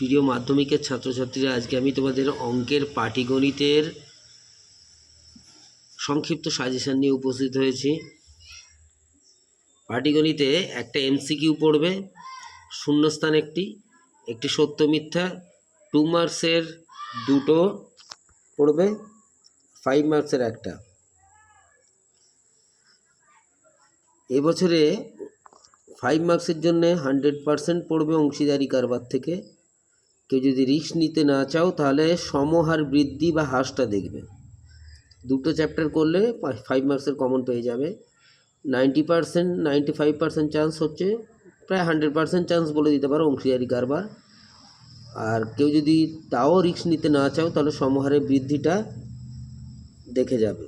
প্রিয় মাধ্যমিকের ছাত্রছাত্রীরা, আজকে আমি তোমাদের অঙ্কের পাটিগণিতের সংক্ষিপ্ত সাজেশান নিয়ে উপস্থিত হয়েছি। পাটিগণিতে একটা এমসিকিউ পড়বে, শূন্যস্থান একটি একটি সত্য মিথ্যা টু মার্কসের দুটো পড়বে ফাইভ মার্কসের একটা। এবছরে ফাইভ মার্কসের জন্য হান্ড্রেড পারসেন্ট পড়বে অংশীদারি কারবার থেকে। কেউ যদি রিস্ক নিতে না চাও, তাহলে সমহার বৃদ্ধি বা হ্রাসটা দেখবে। দুটো চ্যাপ্টার করলে ফাইভ মার্কসের কমন পেয়ে যাবে। Ninety percent ninety five percent chance হচ্ছে, প্রায় হান্ড্রেড পারসেন্ট চান্স বলে দিতে পারো অংশীদারি কারবার। আর কেউ যদি তাও রিস্ক নিতে না চাও, তাহলে সমহারের বৃদ্ধিটা দেখে যাবে।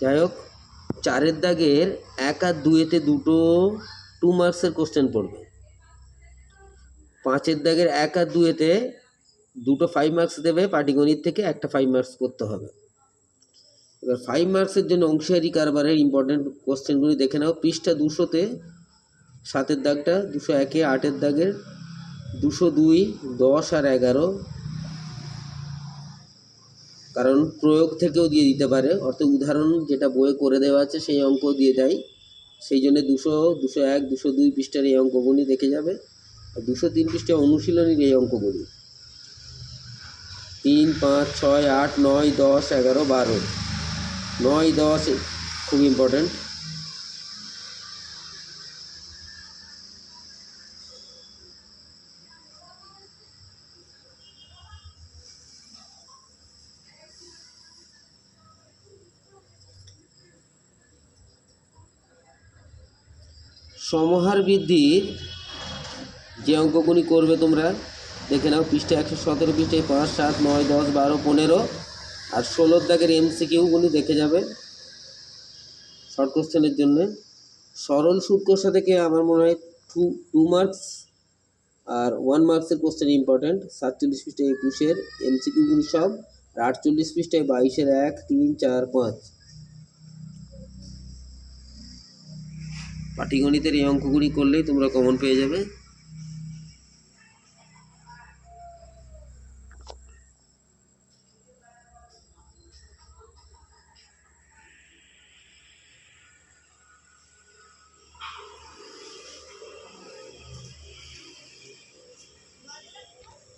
যাই হোক, চারের দাগের এক আর দুয়েতে দুটো টু মার্কসের কোশ্চেন পড়বে। পাঁচের দাগের এক আর দুয়েতে দুটো ফাইভ মার্কস দেবে, পাটিগণিত থেকে একটা ফাইভ মার্কস করতে হবে। এবার ফাইভ মার্কসের জন্য অংশীদারি কারবারের ইম্পর্টেন্ট কোশ্চেনগুলি দেখে নাও। পৃষ্ঠা দুশোতে সাতের দাগটা, দুশো একে আটের দাগের, দুশো দুই, দশ আর এগারো। কারণ প্রয়োগ থেকেও দিয়ে দিতে পারে। অর্থাৎ উদাহরণ যেটা বইয়ে করে দেওয়া আছে সেই অঙ্ক দিয়ে দেয়। সেই জন্য দুশো দুশো এক, দুশো দুই পৃষ্ঠার এই অঙ্কগুলি দেখে যাবে। দুশো তিন অনুশীলনীর এই অঙ্কগুলি। তিন, পাঁচ, ছয়, আট, নয়, দশ, এগারো, বারো। নয়, দশ খুব ইম্পর্ট্যান্ট সমহার বৃদ্ধির যে অঙ্কগুলি করবে তোমরা, দেখে নাও, পৃষ্ঠা একশো সতেরো, পৃষ্ঠায় পাঁচ, সাত, নয়, দশ, বারো, পনেরো আর ষোলোর দাগের এমসিকিউগুলি দেখে যাবে শর্ট কোশ্চেনের জন্য। সরল সুদ কোষা থেকে আমার মনে হয় টু টু মার্কস আর ওয়ান মার্কসের কোশ্চেন ইম্পর্ট্যান্ট। সাতচল্লিশ পৃষ্ঠায় একুশের এমসিকিউগুলি সব আর আটচল্লিশ পৃষ্ঠায় বাইশের এক, তিন, চার, পাঁচ। পাটিগণিতের এই অঙ্কগুলি করলেই তোমরা কমন পেয়ে যাবে।